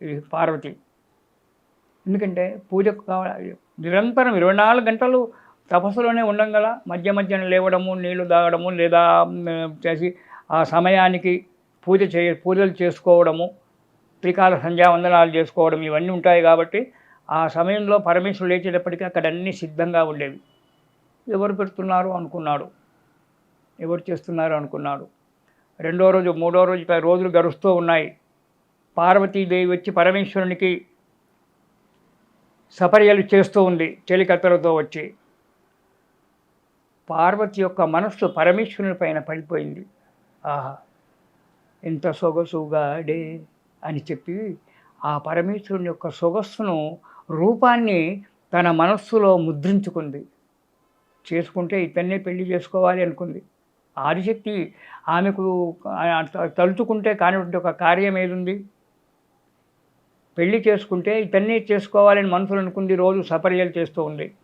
ఇది పార్వతి. ఎందుకంటే పూజకు కావాలి నిరంతరం ఇరవై నాలుగు గంటలు తపస్సులోనే ఉండంగల మధ్య మధ్యన లేవడము నీళ్ళు తాగడము లేదా చేసి ఆ సమయానికి పూజ చే పూజలు చేసుకోవడము త్రికాల సంధ్యావందనాలు చేసుకోవడం ఇవన్నీ ఉంటాయి కాబట్టి ఆ సమయంలో పరమేశ్వరుడు లేచేటప్పటికీ అక్కడ అన్నీ సిద్ధంగా ఉండేవి. ఎవరు పెడుతున్నారు అనుకున్నాడు. ఎవరు చేస్తున్నారు అనుకున్నాడు. రెండో రోజు మూడో రోజు ఇట్లా రోజులు గడుస్తూ ఉన్నాయి. పార్వతీదేవి వచ్చి పరమేశ్వరునికి సపర్యలు చేస్తూ ఉంది చెలికత్తలతో వచ్చి. పార్వతి యొక్క మనస్సు పరమేశ్వరుని పైన పడిపోయింది. ఆహా ఎంత సొగసుగాడే అని చెప్పి ఆ పరమేశ్వరుని యొక్క సొగస్సును రూపాన్ని తన మనస్సులో ముద్రించుకుంది. చేసుకుంటే ఇతన్నే పెళ్ళి చేసుకోవాలి అనుకుంది. ఆదిశక్తి ఆమెకు తలుచుకుంటే కానిటువంటి ఒక కార్యం ఏదుంది? పెళ్ళి చేసుకుంటే ఇతన్ని చేసుకోవాలని మనసులు అనుకుంది రోజు సపర్యలు చేస్తూ ఉంది.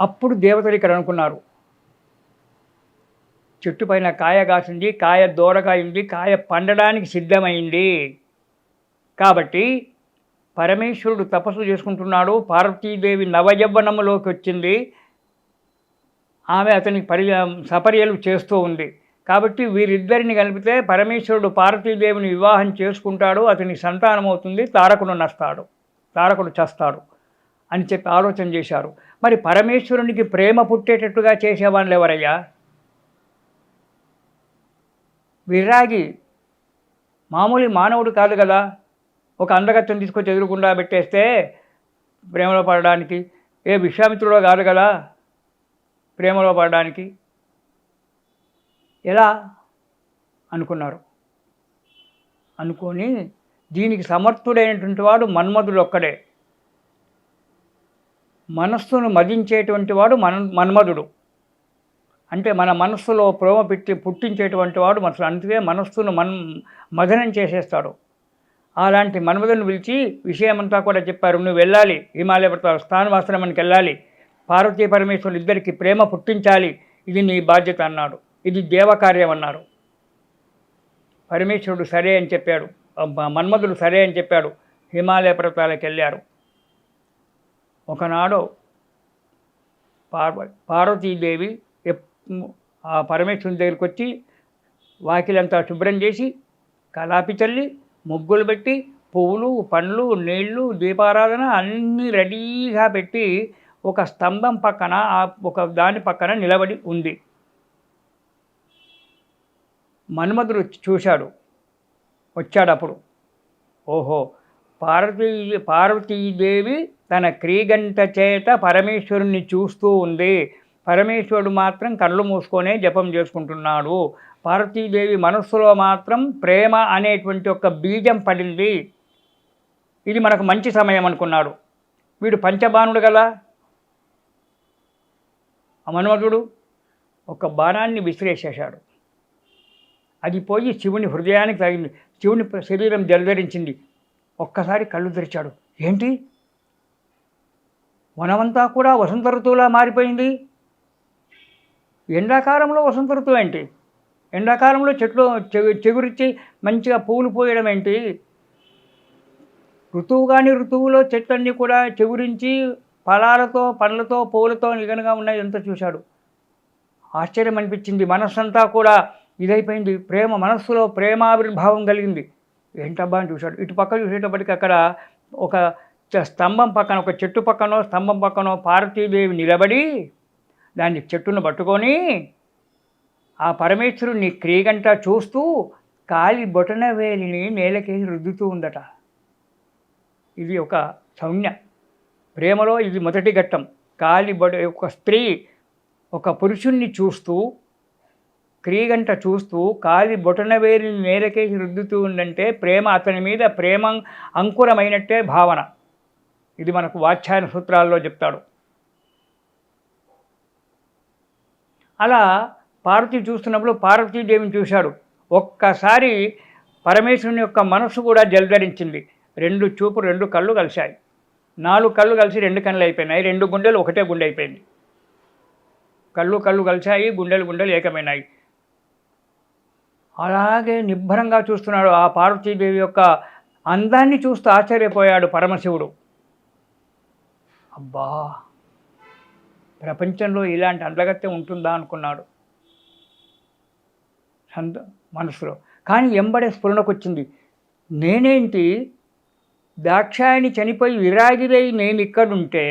అప్పుడు దేవతలు ఇక్కడ అనుకున్నారు. చెట్టు పైన కాయ కాసింది కాయ దూరగా కాయ పండడానికి సిద్ధమైంది. కాబట్టి పరమేశ్వరుడు తపస్సు చేసుకుంటున్నాడు పార్వతీదేవి నవయవ్వనములోకి వచ్చింది. ఆమె అతనికి పరి సపర్యలు చేస్తూ ఉంది. కాబట్టి వీరిద్దరిని కలిపితే పరమేశ్వరుడు పార్వతీదేవిని వివాహం చేసుకుంటాడు అతనికి సంతానం అవుతుంది తారకుడు నస్తాడు తారకుడు చస్తాడు అని చెప్పి ఆలోచన చేశారు. మరి పరమేశ్వరునికి ప్రేమ పుట్టేటట్టుగా చేసేవాళ్ళు ఎవరయ్యా? విరాగి మామూలు మానవుడు కాదు కదా. ఒక అందగత్తెను తీసుకొచ్చి ఎదురుకుండా పెట్టేస్తే ప్రేమలో పడడానికి. ఏ విశ్వామిత్రుడో కాదు కదా ప్రేమలో పడడానికి. ఎలా? అనుకున్నారు. అనుకొని దీనికి సమర్థుడైనటువంటి వాడు మన్మధుడు ఒక్కడే. మనస్సును మదించేటువంటి వాడు మన మన్మధుడు. అంటే మన మనస్సులో ప్రేమ పెట్టి పుట్టించేటువంటి వాడు మనసు అందుకే మనస్సును మన్ మదనం చేసేస్తాడు. అలాంటి మన్మధుని పిలిచి విషయమంతా కూడా చెప్పారు. నువ్వు వెళ్ళాలి హిమాలయ పర్వతాలు స్థానవాశ్రమానికి వెళ్ళాలి. పార్వతీ పరమేశ్వరులు ఇద్దరికి ప్రేమ పుట్టించాలి. ఇది నీ బాధ్యత అన్నాడు. ఇది దేవకార్యం అన్నారు. పరమేశ్వరుడు సరే అని చెప్పాడు. మన్మధుడు సరే అని చెప్పాడు. హిమాలయ పర్వతాలకు వెళ్ళారు. ఒకనాడు పార్వ పార్వతీదేవి ఆ పరమేశ్వరుని దగ్గరికి వచ్చి వాకిలంతా శుభ్రం చేసి కలాపి చల్లి ముగ్గులు పెట్టి పువ్వులు పండ్లు నీళ్ళు దీపారాధన అన్నీ రెడీగా పెట్టి ఒక స్తంభం పక్కన ఒక దాని పక్కన నిలబడి ఉంది. మన్మధుడు చూశాడు. వచ్చాడప్పుడు. ఓహో! పార్వతీ పార్వతీదేవి తన క్రీగంట చేత పరమేశ్వరుణ్ణి చూస్తూ ఉంది. పరమేశ్వరుడు మాత్రం కళ్ళు మూసుకొనే జపం చేసుకుంటున్నాడు. పార్వతీదేవి మనస్సులో మాత్రం ప్రేమ అనేటువంటి ఒక బీజం పడింది. ఇది మనకు మంచి సమయం అనుకున్నాడు. వీడు పంచబాణుడు కదా? మన్మధుడు ఒక బాణాన్ని విసిరేసేశాడు. అది పోయి శివుని హృదయానికి తగిలింది శివుని శరీరం జలధరించింది. ఒక్కసారి కళ్ళు తెరిచాడు. ఏంటి? వనమంతా కూడా వసంత ఋతువులా మారిపోయింది. ఎండాకాలంలో వసంత ఋతువు ఏంటి? ఎండాకాలంలో చెట్లు చెగురిచ్చి మంచిగా పూలు పోయడం ఏంటి? ఋతువు కానీ ఋతువులో చెట్లన్నీ కూడా చెగురించి ఫలాలతో పండ్లతో పూలతో నిగనగా ఉన్నాయి ఎంత చూశాడు. ఆశ్చర్యం అనిపించింది. మనస్సంతా కూడా ఇదైపోయింది. ప్రేమ మనస్సులో ప్రేమావిర్భావం కలిగింది. ఏంటబ్బా అని చూశాడు. ఇటు పక్క చూసేటప్పటికి అక్కడ ఒక చ- స్తంభం పక్కన ఒక చెట్టు పక్కనో స్తంభం పక్కనో పార్వతీదేవి నిలబడి దాన్ని చెట్టును పట్టుకొని ఆ పరమేశ్వరుని క్రీగంట చూస్తూ కాలి బొటన వేలిని నేలకేసి రుద్దుతూ ఉందట. ఇది ఒక సంజ్ఞ ప్రేమలో ఇది మొదటి ఘట్టం. కాలి బొట ఒక స్త్రీ ఒక పురుషుణ్ణి చూస్తూ క్రీగంట చూస్తూ కాలి బొటనవేలిని నేలకేసి రుద్దుతూ ఉందంటే ప్రేమ అతని మీద ప్రేమ అంకురమైనట్టే భావన. ఇది మనకు వాచ్యాయన సూత్రాల్లో చెప్తాడు. అలా పార్వతి చూస్తున్నప్పుడు పార్వతీదేవిని చూశాడు. ఒక్కసారి పరమేశ్వరుని యొక్క మనస్సు కూడా జలధరించింది రెండు చూపు రెండు కళ్ళు కలిశాయి. నాలుగు కళ్ళు కలిసి రెండు కళ్ళు అయిపోయినాయి. రెండు గుండెలు ఒకటే గుండె అయిపోయింది. కళ్ళు కళ్ళు కలిశాయి గుండెలు గుండెలు ఏకమైనాయి. అలాగే నిబ్బరంగా చూస్తున్నాడు ఆ పార్వతీదేవి యొక్క అందాన్ని చూస్తూ ఆశ్చర్యపోయాడు పరమశివుడు. అబ్బా ప్రపంచంలో ఇలాంటి అందగత్యం ఉంటుందా అనుకున్నాడు సంత మనసులో. కానీ ఎంబడే స్ఫురణకొచ్చింది. నేనేంటి? దాక్షాయని చనిపోయి విరాగిరై నేను ఇక్కడుంటే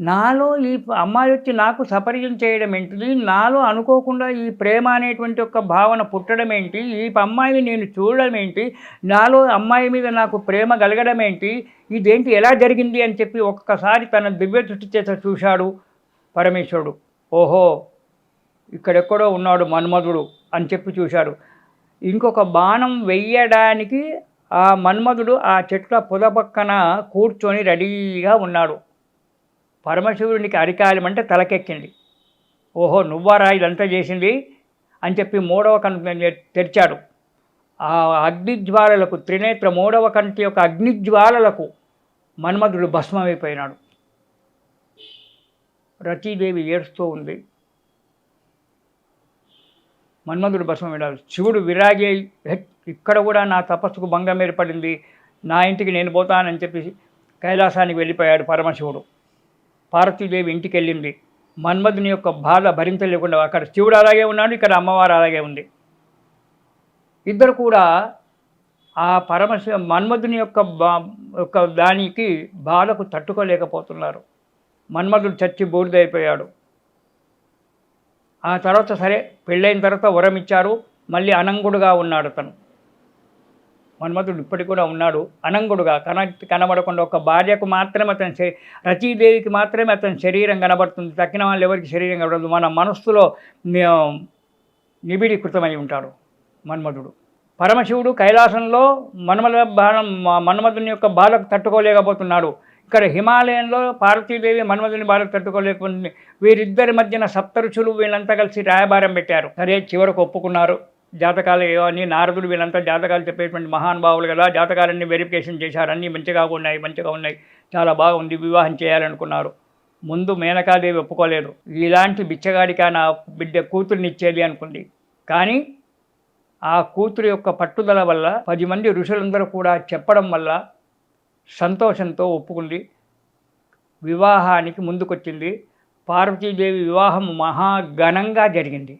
నాలో ఈ అమ్మాయి వచ్చి నాకు సపరిచయం చేయడం ఏంటిది? నాలో అనుకోకుండా ఈ ప్రేమ అనేటువంటి ఒక భావన పుట్టడం ఏంటి? ఈ అమ్మాయిని నేను చూడడం ఏంటి? నాలో అమ్మాయి మీద నాకు ప్రేమ కలగడం ఏంటి? ఇదేంటి? ఎలా జరిగింది? అని చెప్పి ఒక్కసారి తన దివ్య దృష్టి చేత చూశాడు పరమేశ్వరుడు. ఓహో! ఇక్కడెక్కడో ఉన్నాడు మన్మధుడు అని చెప్పి చూశాడు. ఇంకొక బాణం వెయ్యడానికి ఆ మన్మధుడు ఆ చెట్ల పొద పక్కన కూర్చొని రెడీగా ఉన్నాడు. పరమశివుడికి అరికాయలమంటే తలకెక్కింది. ఓహో నువ్వారా ఇదంతా చేసింది? అని చెప్పి మూడవ కంటి తెరిచాడు. ఆ అగ్నిజ్వాలలకు త్రినేత్ర మూడవ కంటి యొక్క అగ్నిజ్వాలలకు మన్మధుడు భస్మమైపోయినాడు. రతీదేవి ఏడుస్తూ ఉంది. మన్మధుడు భస్మమైనాడు. శివుడు విరాగే ఇక్కడ కూడా నా తపస్సుకు భంగం ఏర్పడింది. నా ఇంటికి నేను పోతానని చెప్పి కైలాసానికి వెళ్ళిపోయాడు పరమశివుడు. పార్వతీదేవి ఇంటికి వెళ్ళింది మన్మధుని యొక్క బాధ భరించలేకుండా అక్కడ శివుడు అలాగే ఉన్నాడు ఇక్కడ అమ్మవారు అలాగే ఉంది. ఇద్దరు కూడా ఆ పరమశివ మన్మధుని యొక్క బా యొక్క దానికి బాధకు తట్టుకోలేకపోతున్నారు. మన్మధుడు చచ్చి బూడిదైపోయాడు. ఆ తర్వాత సరే పెళ్ళైన తర్వాత వరం ఇచ్చారు మళ్ళీ అనంగుడుగా ఉన్నాడు తను. మన్మధుడు ఇప్పటికి కూడా ఉన్నాడు అనంగుడుగా కన కనబడకుండా ఒక భార్యకు మాత్రమే అతని రచీదేవికి మాత్రమే అతని శరీరం కనబడుతుంది తక్కిన వాళ్ళు ఎవరికి శరీరం కనబడదు మన మనస్సులో నిబిడీకృతమై ఉంటాడు మన్మధుడు. పరమశివుడు కైలాసంలో మన్మల బాణం మన్మధుని యొక్క బాధకు తట్టుకోలేకపోతున్నాడు. ఇక్కడ హిమాలయంలో పార్వతీదేవి మన్మధుని బాధకు తట్టుకోలేకపోతుంది. వీరిద్దరి మధ్యన సప్తరుచులు వీళ్ళంతా కలిసి రాయబారం పెట్టారు. సరే చివరకు ఒప్పుకున్నారు. జాతకాలు అని నారదుడు వీళ్ళంతా జాతకాలు చెప్పేటువంటి మహానుభావులు కదా. జాతకాలన్నీ వెరిఫికేషన్ చేశారు. అన్నీ మంచిగా ఉన్నాయి మంచిగా ఉన్నాయి. చాలా బాగుంది వివాహం చేయాలనుకున్నారు. ముందు మేనకాదేవి ఒప్పుకోలేదు. ఇలాంటి బిచ్చగాడికా నా బిడ్డ కూతుర్ని ఇచ్చేది అనుకుంది. కానీ ఆ కూతురు యొక్క పట్టుదల వల్ల పది మంది ఋషులందరూ కూడా చెప్పడం వల్ల సంతోషంతో ఒప్పుకుంది. వివాహానికి ముందుకొచ్చింది. పార్వతీదేవి వివాహం మహాఘనంగా జరిగింది.